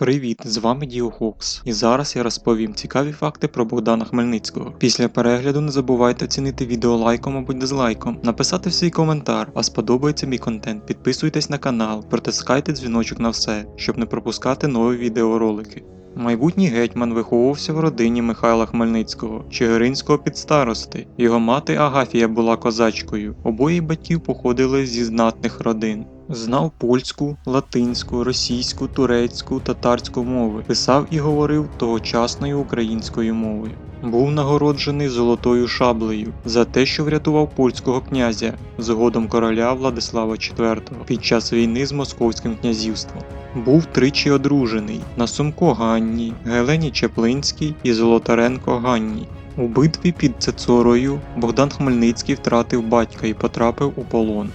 Привіт, з вами Діо Хокс, і зараз я розповім цікаві факти про Богдана Хмельницького. Після перегляду не забувайте оцінити відео лайком або дизлайком, написати свій коментар, а сподобається мій контент, підписуйтесь на канал, протискайте дзвіночок на все, щоб не пропускати нові відеоролики. Майбутній гетьман виховувався в родині Михайла Хмельницького, Чигиринського підстарости. Його мати Агафія була козачкою. Обоє батьків походили зі знатних родин. Знав польську, латинську, російську, турецьку, татарську мови, писав і говорив тогочасною українською мовою. Був нагороджений золотою шаблею за те, що врятував польського князя, згодом короля Владислава IV під час війни з Московським князівством. Був тричі одружений на Сумко Ганні, Гелені Чеплинській і Золотаренко Ганні. У битві під Цецорою Богдан Хмельницький втратив батька і потрапив у полон.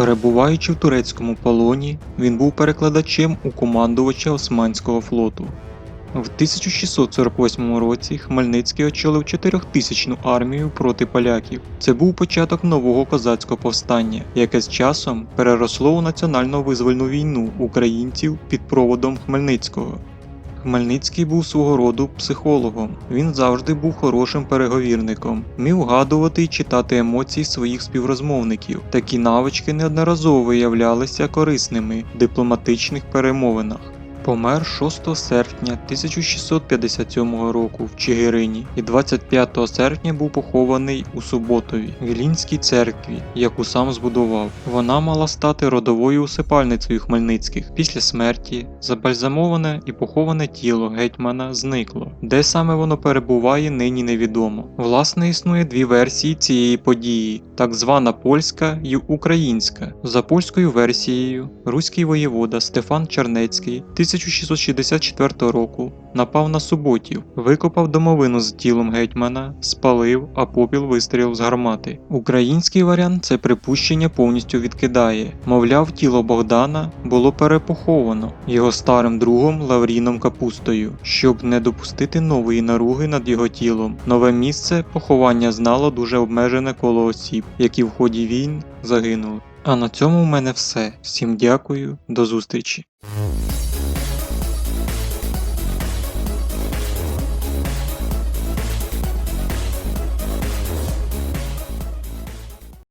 Перебуваючи в турецькому полоні, він був перекладачем у командувача Османського флоту. В 1648 році Хмельницький очолив 4000-ту армію проти поляків. Це був початок нового козацького повстання, яке з часом переросло у національно-визвольну війну українців під проводом Хмельницького. Хмельницький був свого роду психологом. Він завжди був хорошим переговірником, вмів гадувати і читати емоції своїх співрозмовників. Такі навички неодноразово виявлялися корисними в дипломатичних перемовинах. Помер 6 серпня 1657 року в Чигирині і 25 серпня був похований у Суботові, Вілінській церкві, яку сам збудував. Вона мала стати родовою усипальницею Хмельницьких. Після смерті забальзамоване і поховане тіло гетьмана зникло. Де саме воно перебуває, нині невідомо. Власне, існує дві версії цієї події: так звана польська і українська. За польською версією, руський воєвода Стефан Чернецький 1664 року напав на суботів, викопав домовину з тілом гетьмана, спалив, а попіл вистрілив з гармати. Український варіант це припущення повністю відкидає. Мовляв, тіло Богдана було перепоховано його старим другом Лавріном Капустою, щоб не допустити нової наруги над його тілом. Нове місце поховання знало дуже обмежене коло осіб, які в ході війн загинули. А на цьому в мене все. Всім дякую, до зустрічі.